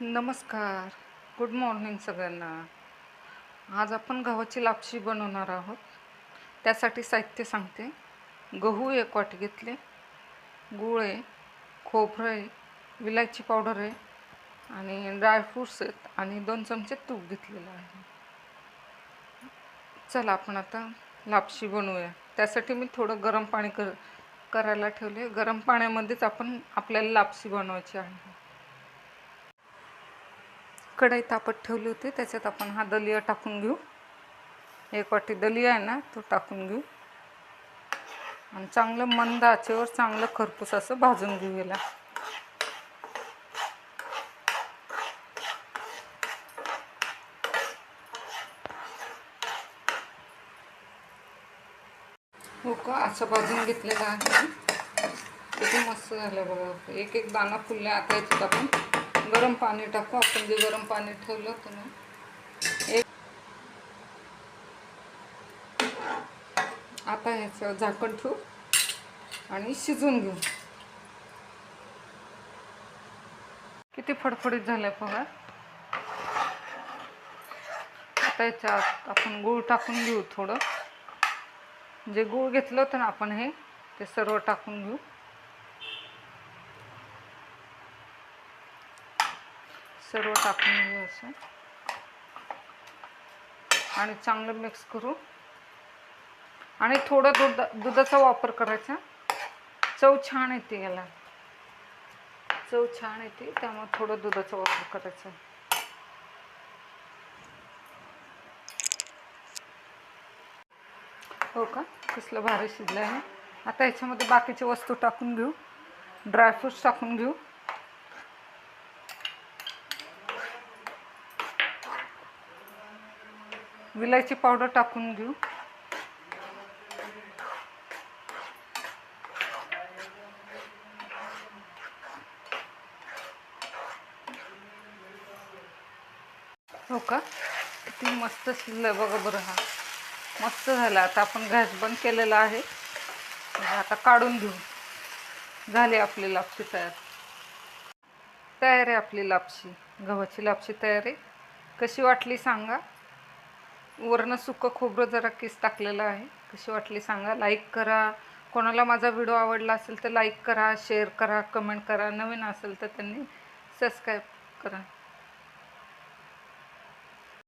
नमस्कार. Good morning सगळ्यांना. आज आपण गव्हाची लापशी बनवणार आहोत. त्यासाठी साहित्य सांगते. गहू एक वाटी घेतले. गूळ आहे खोबरं आहे विलायची पावडर आहे आणि ड्रायफ्रूट्स आहेत आणि दोन चमचे तूप घेतलेलं आहे. चला आपण आता लापशी बनवूया. त्यासाठी मी थोडं गरम पाणी कर करायला ठेवले गरम पाण्यामध्येच आपण आपल्याला लापशी बनवायची आहे. कढई तापत ठेवली होती त्याच्यात आपण हा दलिया टाकून घेऊ. एक वाटी दलिया आहे ना तो टाकून घेऊ. आणि चांगलं मंद आचेवर चांगलं खरपूस असं भाजून घेऊ याला. हो का? असं भाजून घेतलेलं आहे. किती मस्त झालं बघा. एक एक दाणा फुलला आता याच्यात आपण. गरम पाणी टाकू. आपण जे गरम पाणी ठेवलं होतं ना एक आता ह्याचं झाकण ठेवू आणि शिजून घेऊ. किती फडफडीत झाल्या बघा आता याच्यात आपण गूळ टाकून घेऊ थोडं. जे गूळ घेतलं होतं ना आपण हे ते सर्व टाकून घेऊ. सर्व टाकून घेऊ असं. आणि चांगलं मिक्स करू. आणि थोडं दुधा दुधाचा वापर करायचा. चव छान येते याला. चव छान येते त्यामुळे थोडं दुधाचा वापर करायचा. हो का? कसलं भारी शिजलं आहे आता याच्यामध्ये बाकीच्या वस्तू टाकून घेऊ. ड्रायफ्रूट्स टाकून घेऊ. विलायची पावडर टाकून घेऊ. हो का? किती मस्त शिजलं बघा बरं हा. मस्त झालं. आता आपण गॅस बंद केलेला आहे. आता काढून घेऊ. झाली आपली लापशी तयार. तयार आहे आपली लापशी. गव्हाची लापशी तयार आहे. कशी वाटली सांगा. वरनं सुकं खोबरं जरा केस टाकलेलं आहे. कशी वाटली सांगा. लाईक करा. कोणाला माझा व्हिडिओ आवडला असेल तर लाईक करा शेअर करा कमेंट करा. नवीन असेल तर त्यांनी सबस्क्राईब करा.